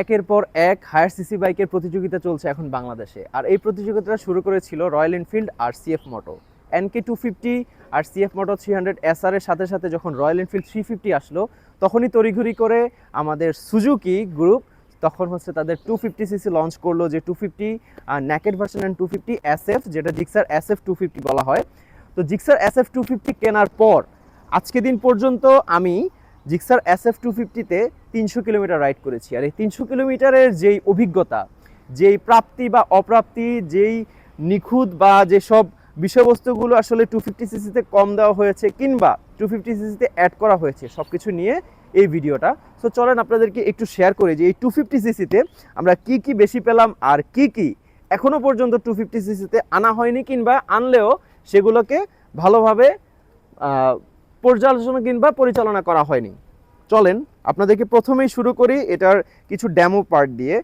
একের পর এক হায়ার সিসি বাইকের প্রতিযোগিতা চলছে এখন বাংলাদেশে। আর এই প্রতিযোগিতাটা শুরু করেছিল রয়্যাল এনফিল্ড আর CF Moto NK two fifty আর CF Moto three hundred SR এর সাথে সাথে যখন রয়্যাল এনফিল্ড থ্রি ফিফটি আসলো, তখনই তড়িঘড়ি করে আমাদের সুজুকি গ্রুপ তখন হচ্ছে তাদের টু ফিফটি সিসি লঞ্চ করল যে two fifty naked version and two fifty SF যেটা জিক্সার এসএফ টু ফিফটি বলা হয়। তো জিক্সার এসএফ টু ফিফটি কেনার পর, আজকে দিন পর্যন্ত আমি জিক্সার এস এফ টু ফিফটিতে তিনশো কিলোমিটার রাইড করেছি। আর এই তিনশো কিলোমিটারের যেই অভিজ্ঞতা, যেই প্রাপ্তি বা অপ্রাপ্তি, যেই নিখুঁত বা যেসব বিষয়বস্তুগুলো আসলে টু ফিফটি সিসিতে কম দেওয়া হয়েছে কিংবা টু ফিফটি সিসিতে অ্যাড করা হয়েছে সব কিছু নিয়ে এই ভিডিওটা। সো চলেন আপনাদেরকে একটু শেয়ার করি যে এই টু ফিফটি সিসিতে আমরা কি কি বেশি পেলাম আর কি কি এখনও পর্যন্ত টু ফিফটি সিসিতে আনা হয়নি কিংবা আনলেও সেগুলোকে ভালোভাবে পর্যালোচনা কিংবা পরিচালনা করা হয়নি। চলেন, আপনাদেরকে প্রথমেই শুরু করি এটার কিছু ড্যামো পার্ট দিয়ে।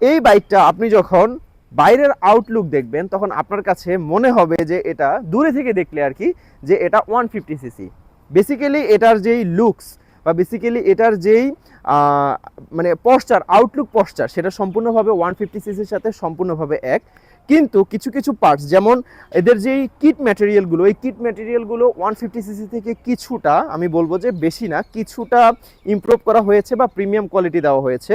এই বাইকটা আপনি যখন বাইরের আউটলুক দেখবেন, তখন আপনার কাছে মনে হবে যে এটা দূরে থেকে দেখলে আর কি, যে এটা ওয়ান ফিফটি সিসি বেসিক্যালি এটার যেই লুকস বা বেসিক্যালি এটার যেই মানে পশ্চার আউটলুক পশ্চার সেটা সম্পূর্ণভাবে ওয়ান ফিফটি সিসির সাথে সম্পূর্ণভাবে এক। কিন্তু কিছু কিছু পার্টস যেমন এদের যেই কিট ম্যাটেরিয়ালগুলো এই কিট ম্যাটেরিয়ালগুলো ওয়ান ফিফটি সিসি থেকে কিছুটা, আমি বলব যে বেশি না, কিছুটা ইমপ্রুভ করা হয়েছে বা প্রিমিয়াম কোয়ালিটি দেওয়া হয়েছে।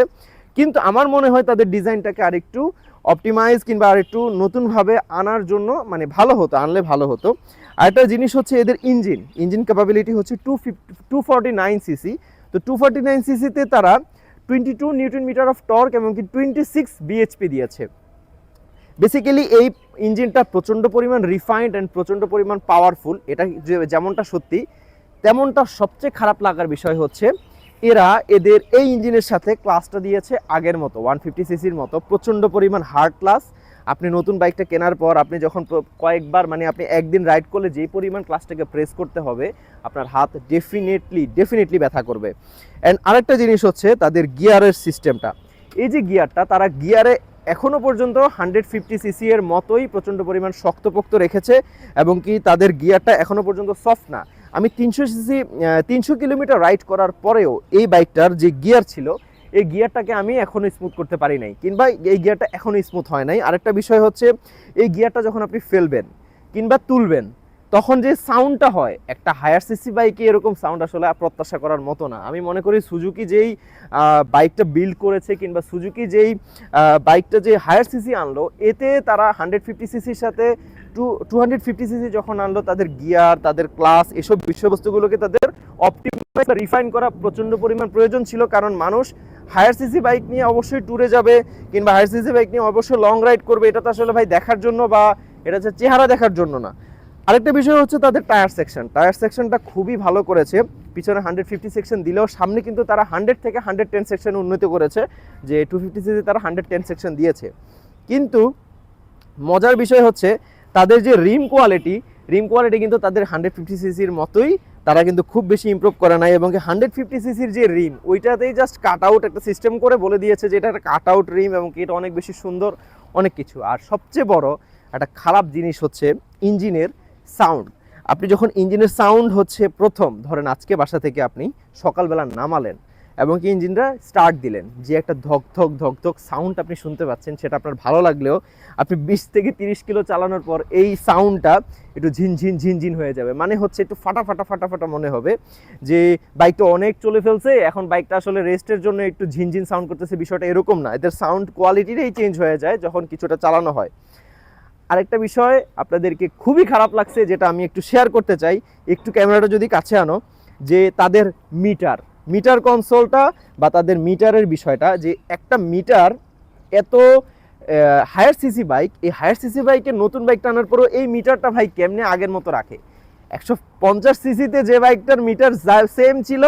কিন্তু আমার মনে হয় তাদের ডিজাইনটাকে আরেকটু অপটিমাইজ কিংবা আরেকটু নতুনভাবে আনার জন্য মানে ভালো হতো, আনলে ভালো হতো। আরেকটা জিনিস হচ্ছে এদের ইঞ্জিন ইঞ্জিন ক্যাপাবিলিটি হচ্ছে two fifty two forty nine CC তো টু ফর্টি নাইন সিসিতে তারা twenty two newton metre of torque এমনকি টোয়েন্টি সিক্স বিএইচপি দিয়েছে। বেসিক্যালি এই ইঞ্জিনটা প্রচণ্ড পরিমাণ রিফাইন্ড অ্যান্ড প্রচণ্ড পরিমাণ পাওয়ারফুল এটা যেমনটা সত্যি, তেমনটা সবচেয়ে খারাপ লাগার বিষয় হচ্ছে, এরা এদের এই ইঞ্জিনের সাথে ক্লাসটা দিয়েছে আগের মতো ওয়ান ফিফটি সিসির মতো, প্রচণ্ড পরিমাণ হার্ড ক্লাস আপনি নতুন বাইকটা কেনার পর, আপনি যখন কয়েকবার মানে আপনি একদিন রাইড করলে যেই পরিমাণ ক্লাসটাকে প্রেস করতে হবে, আপনার হাত ডেফিনেটলি ডেফিনেটলি ব্যথা করবে। অ্যান্ড আরেকটা জিনিস হচ্ছে তাদের গিয়ারের সিস্টেমটা এই যে গিয়ারটা তারা গিয়ারে এখনও পর্যন্ত হান্ড্রেড ফিফটি সিসি এর মতোই প্রচণ্ড পরিমাণ শক্তপোক্ত রেখেছে এবং কি তাদের গিয়ারটা এখনও পর্যন্ত সফট না। আমি তিনশো সিসি তিনশো কিলোমিটার রাইড করার পরেও এই বাইকটার যে গিয়ার ছিল, এই গিয়ারটাকে আমি এখনও স্মুথ করতে পারি নাই। কিংবা এই গিয়ারটা এখনও স্মুথ হয় নাই। আরেকটা বিষয় হচ্ছে, এই গিয়ারটা যখন আপনি ফেলবেন কিংবা তুলবেন তখন যে সাউন্ডটা হয়, একটা হায়ার সিসি বাইকে এরকম সাউন্ড আসলে প্রত্যাশা করার মতো না। আমি মনে করি সুজুকি যেই বাইকটা বিল্ড করেছে কিংবা সুজুকি যেই বাইকটা যে হায়ার সিসি আনলো, এতে তারা হান্ড্রেড ফিফটি সিসির সাথে two two hundred fifty CC যখন আনলো, তাদের গিয়ার তাদের ক্লাস এসব বিষয়বস্তুগুলোকে তাদের অপটিমাইজ রিফাইন করা প্রচণ্ড পরিমাণ প্রয়োজন ছিল। কারণ মানুষ হায়ার সিসি বাইক নিয়ে অবশ্যই ট্যুরে যাবে কিংবা হায়ার সিসি বাইক নিয়ে অবশ্যই লং রাইড করবে। এটা তো আসলে ভাই দেখার জন্য বা এটা হচ্ছে চেহারা দেখার জন্য না। আরেকটা বিষয় হচ্ছে তাদের টায়ার সেকশন টায়ার সেকশনটা খুবই ভালো করেছে। পিছনে হান্ড্রেড ফিফটি সেকশন দিলেও সামনে কিন্তু তারা হান্ড্রেড থেকে হান্ড্রেড টেন সেকশন উন্নতি করেছে, যে টু ফিফটি সিসি তারা হান্ড্রেড টেন সেকশন দিয়েছে। কিন্তু মজার বিষয় হচ্ছে, তাদের যে রিম কোয়ালিটি রিম কোয়ালিটি কিন্তু তাদের হান্ড্রেড ফিফটি সিসির মতোই তারা কিন্তু খুব বেশি ইমপ্রুভ করে নাই এবং হান্ড্রেড ফিফটি সিসির যে রিম ওইটাতেই জাস্ট কাট আউট একটা সিস্টেম করে বলে দিয়েছে যে এটা একটা কাট আউট রিম এবং এটা অনেক বেশি সুন্দর, অনেক কিছু। আর সবচেয়ে বড় একটা খারাপ জিনিস হচ্ছে, ইঞ্জিনের সাউন্ড আপনি যখন ইঞ্জিনের সাউন্ড হচ্ছে প্রথম, ধরেন আজকে বাসা থেকে আপনি সকালবেলা নামালেন এবং কি ইঞ্জিনটা স্টার্ট দিলেন, যে একটা ধক ধক ধক ধক সাউন্ড আপনি শুনতে পাচ্ছেন, সেটা আপনার ভালো লাগলেও আপনি বিশ থেকে তিরিশ কিলো চালানোর পর এই সাউন্ডটা একটু ঝিনঝিন ঝিনঝিন হয়ে যাবে। মানে হচ্ছে একটু ফাটা ফাটা ফাটা ফাটা মনে হবে যে বাইক তো অনেক চলে ফেলছে, এখন বাইকটা আসলে রেস্টের জন্য একটু ঝিনঝিন সাউন্ড করতেছে, বিষয়টা এরকম না। এদের সাউন্ড কোয়ালিটিটাই চেঞ্জ হয়ে যায় যখন কিছুটা চালানো হয়। আরেকটা বিষয়, আপনাদেরকে খুবই খারাপ লাগছে যেটা আমি একটু শেয়ার করতে চাই। একটু ক্যামেরাটা যদি কাছে আনো, যে তাদের মিটার মিটার কনসোলটা বা তাদের মিটারের বিষয়টা, যে একটা মিটার এত হায়ার সিসি বাইক এই হায়ার সিসি বাইকের নতুন বাইক টানার পরেও এই মিটারটা ভাই কেমনে আগের মতো রাখে? একশো পঞ্চাশ সিসিতে যে বাইকটার মিটার সেম ছিল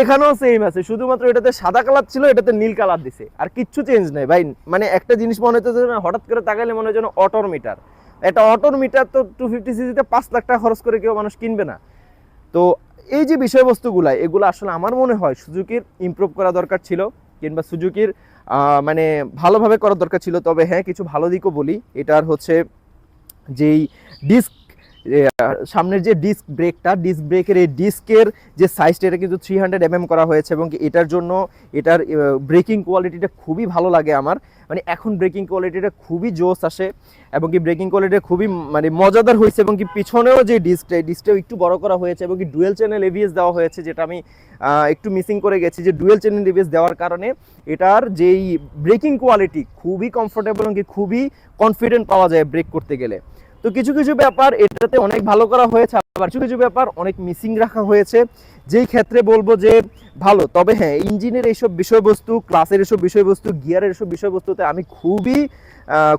এখানেও সেম আছে। শুধুমাত্র এটাতে সাদা কালার ছিল, এটাতে নীল কালার দিছে। আর কিচ্ছু চেঞ্জ নেই। ভাই মানে একটা জিনিস মনে হচ্ছে হঠাৎ করে তাকালে মনে হয় যেন অটোর মিটার একটা অটোর মিটার তো টু ফিফটি সিসিতে পাঁচ লাখ টাকা খরচ করে কেউ মানুষ কিনবে না। তো এই যে বিষয়বস্তুগুলো, এগুলো আসলে আমার মনে হয় সুজুকির ইমপ্রুভ করা দরকার ছিল, কিংবা সুজুকির মানে ভালোভাবে করার দরকার ছিল। তবে হ্যাঁ কিছু ভালো দিকও বলি। এটার হচ্ছে যেই ডিস্ক সামনের যে ডিস্ক ব্রেকটা ডিস্ক ব্রেকের এই ডিস্কের যে সাইজটা এটা কিন্তু থ্রি হান্ড্রেড এমএম করা হয়েছে এবং এটার জন্য এটার ব্রেকিং কোয়ালিটিটা খুবই ভালো লাগে আমার। মানে এখন ব্রেকিং কোয়ালিটিটা খুবই জোস আসে এবং কি ব্রেকিং কোয়ালিটিটা খুবই মানে মজাদার হয়েছে এবং কি পিছনেও যে ডিস্কটা এই ডিস্কটাও একটু বড় করা হয়েছে এবং কি ডুয়েল চ্যানেল এভিএস দেওয়া হয়েছে, যেটা আমি একটু মিসিং করে গেছি যে ডুয়েল চ্যানেল এভিএস দেওয়ার কারণে এটার যেই ব্রেকিং কোয়ালিটি খুবই কমফোর্টেবল এবং কি খুবই কনফিডেন্ট পাওয়া যায় ব্রেক করতে গেলে। তো কিছু কিছু ব্যাপার এটাতে অনেক ভালো করা হয়েছে, আবার কিছু কিছু ব্যাপার অনেক মিসিং রাখা হয়েছে। যেই ক্ষেত্রে বলব যে ভালো, তবে হ্যাঁ ইঞ্জিনের এইসব বিষয়বস্তু ক্লাসের এসব বিষয়বস্তু গিয়ারের এসব বিষয়বস্তুতে আমি খুবই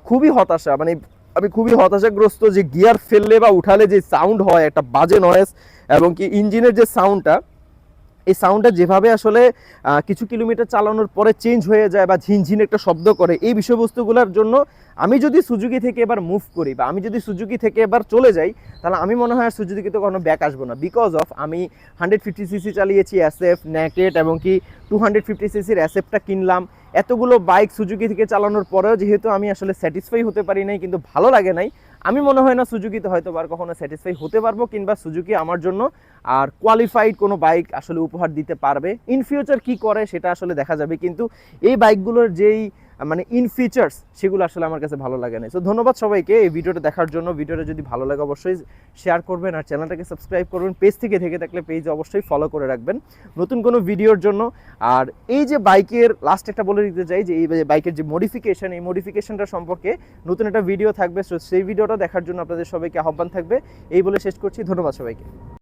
খুবই হতাশা। মানে আমি খুবই হতাশাগ্রস্ত যে গিয়ার ফেললে বা উঠালে যে সাউন্ড হয়, একটা বাজে নয়েজ এবং কি ইঞ্জিনের যে সাউন্ডটা এই সাউন্ডটা যেভাবে আসলে কিছু কিলোমিটার চালানোর পরে চেঞ্জ হয়ে যায় বা ঝিনঝিন একটা শব্দ করে, এই বিষয়বস্তুগুলোর জন্য আমি যদি সুজুকি থেকে এবার মুভ করি বা আমি যদি সুজুকি থেকে এবার চলে যাই, তাহলে আমি মনে হয় সুজুকিতে কোনো ব্যাক আসব না। বিকজ অফ আমি হান্ড্রেড ফিফটি সিসি চালিয়েছি অ্যাসেফ ন্যাকেট এবং কি টু হান্ড্রেড ফিফটি সিসির এসএফটা কিনলাম। এতগুলো বাইক সুজুকি থেকে চালানোর পরেও যেহেতু আমি আসলে স্যাটিসফাই হতে পারি নাই, কিন্তু ভালো লাগে নাই আমি মনে হয় না সুজুকিতে হয়তো আর কখনো স্যাটিসফাই হতে পারব কিংবা সুজুকি আমার জন্য আর কোয়ালিফাইড কোনো বাইক আসলে উপহার দিতে পারবে। ইন ফিউচার কি করে সেটা আসলে দেখা যাবে। কিন্তু এই বাইকগুলোর যেই মানে ইন ফিচার্স সেগুলো আসলে আমার কাছে ভালো লাগে না। সো ধন্যবাদ সবাইকে এই ভিডিওটা দেখার জন্য। ভিডিওটা যদি ভালো লাগে অবশ্যই শেয়ার করবেন আর চ্যানেলটাকে সাবস্ক্রাইব করবেন। পেজ থেকে থেকে থাকলে পেজ অবশ্যই ফলো করে রাখবেন। নতুন কোনো ভিডিওর জন্য। আর এই যে বাইকের লাস্ট একটা বলে দিতে চাই যে, এই বাইকের যে মডিফিকেশন এই মডিফিকেশনটা সম্পর্কে নতুন একটা ভিডিও থাকবে। সো সেই ভিডিওটা দেখার জন্য আপনাদের সবাইকে আহ্বান থাকবে। এই বলে শেষ করছি। ধন্যবাদ সবাইকে।